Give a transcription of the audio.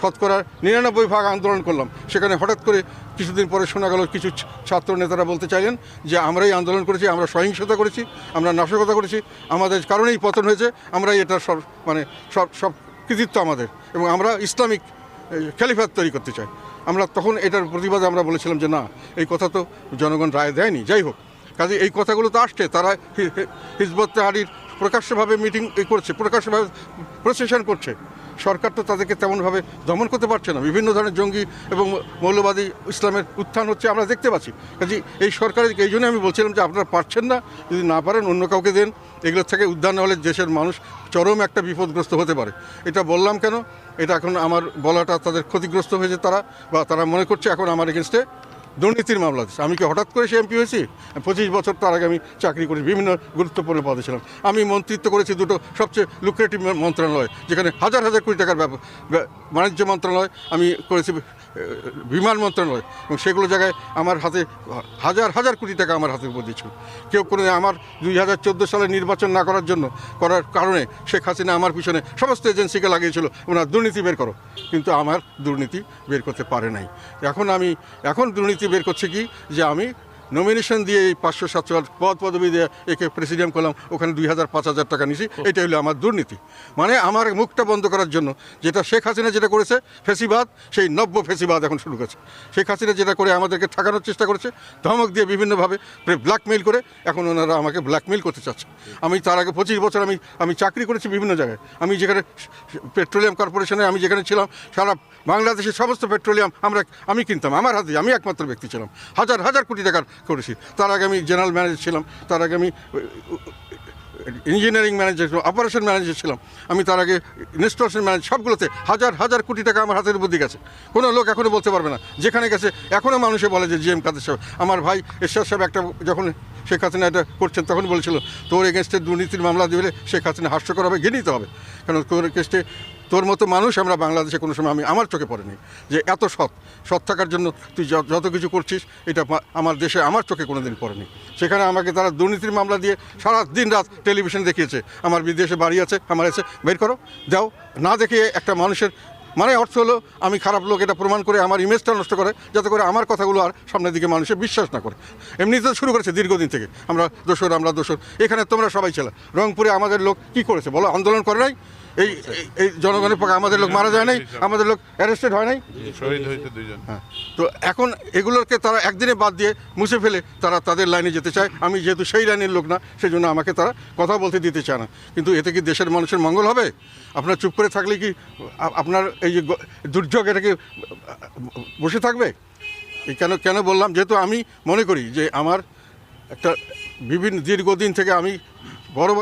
শতকরা নিরানব্বই ভাগ আন্দোলন করলাম। সেখানে হঠাৎ করে কিছুদিন পরে শোনা গেল কিছু ছাত্র নেতারা বলতে চাইলেন যে, আমরাই আন্দোলন করেছি, আমরা সহিংসতা করেছি, আমরা নাশকতা করেছি, আমাদের কারণেই পতন হয়েছে, আমরাই এটা সব মানে সব সব কৃতিত্ব আমাদের এবং আমরা ইসলামিক খেলিফাত তৈরি করতে চাই। আমরা তখন এটার প্রতিবাদে আমরা বলেছিলাম যে, না, এই কথা তো জনগণ রায় দেয়নি, যাই হোক। কাজে এই কথাগুলো তো আসছে, তারা হিজবত তাহারির প্রকাশ্যভাবে মিটিং করছে, প্রকাশ্যভাবে প্রসেশন করছে। সরকার তো তাদেরকে তেমনভাবে দমন করতে পারছে না। বিভিন্ন ধরনের জঙ্গি এবং মৌলবাদী ইসলামের উত্থান হচ্ছে আমরা দেখতে পাচ্ছি। কাজে এই সরকারের, এই জন্য আমি বলছিলাম যে আপনারা পারছেন না, যদি না পারেন অন্য কাউকে দেন। এগুলোর থেকে উদ্ধার না হলে দেশের মানুষ চরম একটা বিপদগ্রস্ত হতে পারে। এটা বললাম কেন? এটা এখন আমার বলাটা তাদের ক্ষতিগ্রস্ত হয়েছে তারা বা তারা মনে করছে এখন আমার এগেনস্টে দুর্নীতির মামলা আমি কি হঠাৎ করে সে এমপি হয়েছি? পঁচিশ বছর তার আগে আমি চাকরি করেছি বিভিন্ন গুরুত্বপূর্ণ পদে ছিলাম। আমি মন্ত্রিত্ব করেছি দুটো সবচেয়ে লুক্রেটিভ মন্ত্রণালয়, যেখানে হাজার হাজার কোটি টাকার বাণিজ্য মন্ত্রণালয় আমি করেছি বিমান মন্ত্রণালয়। এবং সেগুলো জায়গায় আমার হাতে হাজার হাজার কোটি টাকা আমার হাতে উপর দিয়েছিল কেউ কোনো আমার দুই হাজার চোদ্দ সালে নির্বাচন না করার জন্য, করার কারণে শেখ হাসিনা আমার পিছনে সমস্ত এজেন্সিকে লাগিয়েছিল, ওনার দুর্নীতি বের করো। কিন্তু আমার দুর্নীতি বের করতে পারে নাই। এখন আমি, এখন দুর্নীতি বের করছে কি? যে আমি নমিনেশন দিয়ে এই পাঁচশো সাতশো পদ পদবি দিয়ে একে প্রেসিডেন্ট করলাম ওখানে দুই হাজার পাঁচ হাজার টাকা নিছি। এটা হলো আমার দুর্নীতি। মানে আমার মুখটা বন্ধ করার জন্য যেটা শেখ হাসিনা যেটা করেছে ফেসিবাদ সেই নব্য ফেসিবাদ এখন শুরু করেছে। শেখ হাসিনা যেটা করে আমাদেরকে ঠকানোর চেষ্টা করেছে ধমক দিয়ে বিভিন্নভাবে ব্ল্যাকমেইল করে এখন ওনারা আমাকে ব্ল্যাকমেইল করতে চাচ্ছে। আমি তার আগে পঁচিশ বছর আমি আমি চাকরি করেছি বিভিন্ন জায়গায়। আমি যেখানে পেট্রোলিয়াম কর্পোরেশনে আমি যেখানে ছিলাম সারা বাংলাদেশের সমস্ত পেট্রোলিয়াম আমরা আমি কিনতাম। আমার হাতে আমি একমাত্র ব্যক্তি ছিলাম। হাজার হাজার কোটি টাকার করেছি। তার আগে আমি জেনারেল ম্যানেজার ছিলাম, তার আগে আমি ইঞ্জিনিয়ারিং ম্যানেজার ছিলাম, অপারেশন ম্যানেজার ছিলাম। আমি তার আগে ইনস্টলেশন ম্যানেজার সবগুলোতে হাজার হাজার কোটি টাকা আমার হাতের বুদ্ধি গেছে। কোনো লোক এখনও বলতে পারবে না। যেখানে গেছে এখনও মানুষে বলে যে, জি এম কাদের সাহেব, আমার ভাই এরশাদ সাহেব একটা যখন শেখ হাসিনা এটা করছেন তখন বলেছিল, তোর এগেনস্টে দুর্নীতির মামলা দিলে শেখ হাসিনা হাস্যকর হবে, ঘৃণিত হবে। কারণ তোর এগেনস্টে তোর মতো মানুষ আমরা বাংলাদেশে কোনো সময় আমি, আমার চোখে পড়েনি যে এত সৎ সৎ থাকার জন্য তুই যত যত কিছু করছিস, এটা আমার দেশে আমার চোখে কোনো দিন পড়েনি। সেখানে আমাকে তারা দুর্নীতির মামলা দিয়ে সারা দিন রাত টেলিভিশন দেখিয়েছে, আমার বিদেশে বাড়ি আছে, আমার এসে বের করো দাও না দেখিয়ে একটা মানুষের মানে অর্থ হলো, আমি খারাপ লোক, এটা প্রমাণ করে আমার ইমেজটা নষ্ট করে, যাতে করে আমার কথাগুলো আর সামনের দিকে মানুষে বিশ্বাস না করে। এমনিতে তো শুরু করেছে দীর্ঘদিন থেকে। আমরা দোষর আমরা দোষর। এখানে তোমরা সবাই ছিল। রংপুরে আমাদের লোক কি করেছে? বলো, আন্দোলন করে নাই? এই এই- জনগণের পক্ষে আমাদের লোক মারা যায় নাই আমাদের লোক অ্যারেস্টেড হয় নাই শহীদ হয়েছে দুইজন হ্যাঁ তো এখন এগুলোকে তারা একদিনে বাদ দিয়ে মুছে ফেলে তারা তাদের লাইনে যেতে চায় আমি যেহেতু সেই লাইনের লোক না সেই জন্য আমাকে তারা কথা বলতে দিতে চায় না কিন্তু এতে কি দেশের মানুষের মঙ্গল হবে আপনার চুপ করে থাকলে কি আপনার এই যে দুর্যোগ এটা কি বসে থাকবে কেন কেন বললাম যেহেতু আমি মনে করি যে আমার একটা বিভিন্ন দীর্ঘদিন থেকে আমি বড়